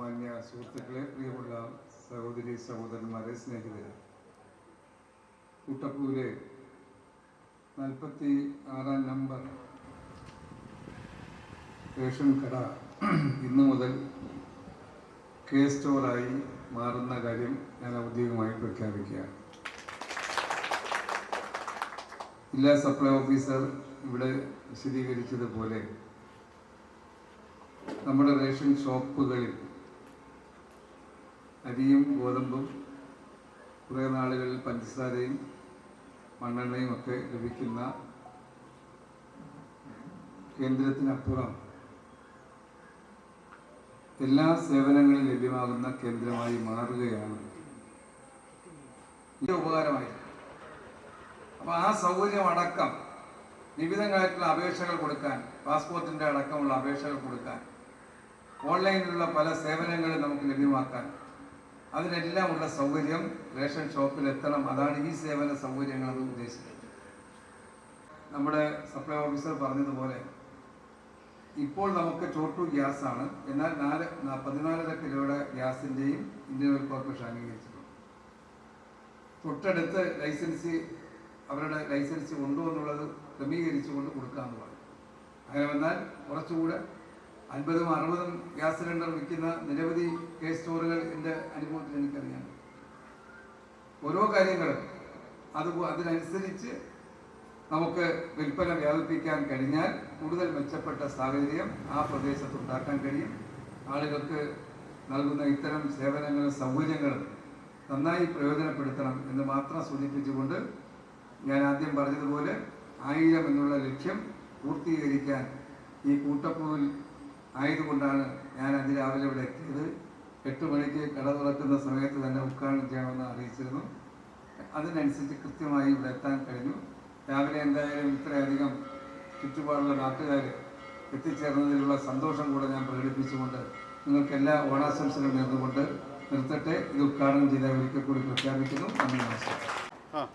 മാന്യ സുഹൃത്തുക്കളെ പ്രിയമുള്ള സഹോദരി സഹോദരന്മാരെ സ്നേഹിതരെ. കുട്ടപ്പൂവിലെ നാൽപ്പത്തി ആറാം നമ്പർ റേഷൻ കട ഇന്നു മുതൽ കെ സ്റ്റോറായി മാറുന്ന കാര്യം ഞാൻ ഔദ്യോഗികമായി പ്രഖ്യാപിക്കുകയാണ്. ജില്ലാ സപ്ലൈ ഓഫീസർ ഇവിടെ വിശദീകരിച്ചതുപോലെ നമ്മുടെ റേഷൻ ഷോപ്പുകളിൽ അരിയും ഗോതമ്പും കുറേ നാളുകളിൽ പഞ്ചസാരയും മണ്ണെണ്ണയും ഒക്കെ ലഭിക്കുന്ന കേന്ദ്രത്തിനപ്പുറം എല്ലാ സേവനങ്ങളും ലഭ്യമാകുന്ന കേന്ദ്രമായി മാറുകയാണ്. ഈ ഉപകാരമായി. അപ്പൊ ആ സൗകര്യം അടക്കം വിവിധങ്ങളായിട്ടുള്ള അപേക്ഷകൾ കൊടുക്കാൻ പാസ്പോർട്ടിന്റെ അടക്കമുള്ള അപേക്ഷകൾ കൊടുക്കാൻ ഓൺലൈനിലുള്ള പല സേവനങ്ങളും നമുക്ക് ലഭ്യമാക്കാൻ അതിനെല്ലാം ഉള്ള സൗകര്യം റേഷൻ ഷോപ്പിൽ എത്തണം അതാണ് ഈ സേവന സൗകര്യങ്ങൾ എന്ന് ഉദ്ദേശിക്കുന്നത്. നമ്മുടെ സപ്ലൈ ഓഫീസർ പറഞ്ഞതുപോലെ ഇപ്പോൾ നമുക്ക് ചോട്ടു ഗ്യാസ് ആണ് എന്നാൽ നാല് പതിനാലര കിലോയുടെ ഗ്യാസിന്റെയും ഇന്ത്യൻ ഓയിൽ കോർപ്പറേഷൻ അംഗീകരിച്ചിട്ടുണ്ട്. തൊട്ടടുത്ത് ലൈസൻസ് അവരുടെ ലൈസൻസ് ഉണ്ടോ എന്നുള്ളത് ക്രമീകരിച്ചുകൊണ്ട് കൊടുക്കാമെന്ന് പറഞ്ഞു. അങ്ങനെ വന്നാൽ കുറച്ചുകൂടെ അൻപതും അറുപതും ഗ്യാസ് സിലിണ്ടർ വിൽക്കുന്ന നിരവധി കേസ് സ്റ്റോറുകൾ എന്റെ അനുഭവത്തിൽ എനിക്കറിയാം. ഓരോ കാര്യങ്ങളും അത് അതിനനുസരിച്ച് നമുക്ക് വിൽപ്പന വ്യാപിപ്പിക്കാൻ കഴിഞ്ഞാൽ കൂടുതൽ മെച്ചപ്പെട്ട സാഹചര്യം ആ പ്രദേശത്ത് ഉണ്ടാക്കാൻ കഴിയും. ആളുകൾക്ക് നൽകുന്ന ഇത്തരം സേവനങ്ങളും സൗകര്യങ്ങളും നന്നായി പ്രയോജനപ്പെടുത്തണം എന്ന് മാത്രം സൂചിപ്പിച്ചുകൊണ്ട് ഞാൻ ആദ്യം പറഞ്ഞതുപോലെ ആയിരം എന്നുള്ള ലക്ഷ്യം പൂർത്തീകരിക്കാൻ ഈ കൂട്ടപ്പൂവിൽ ആയതുകൊണ്ടാണ് ഞാൻ അതിരാവിലെ ഇവിടെ എത്തിയത്. എട്ട് മണിക്ക് കട തുറക്കുന്ന സമയത്ത് തന്നെ ഉദ്ഘാടനം ചെയ്യാമെന്ന് അറിയിച്ചിരുന്നു. അതിനനുസരിച്ച് കൃത്യമായി ഇവിടെ എത്താൻ കഴിഞ്ഞു. രാവിലെ എന്തായാലും ഇത്രയധികം ചുറ്റുപാടുള്ള നാട്ടുകാർ എത്തിച്ചേർന്നതിലുള്ള സന്തോഷം കൂടെ ഞാൻ പ്രകടിപ്പിച്ചുകൊണ്ട് നിങ്ങൾക്ക് എല്ലാ ഓണാശംസകളും നേർന്നുകൊണ്ട് നിർത്തട്ടെ. ഇത് ഉദ്ഘാടനം ചെയ്ത ഒരിക്കൽ കൂടി പ്രഖ്യാപിക്കുന്നു. നന്ദി നമസ്കാരം.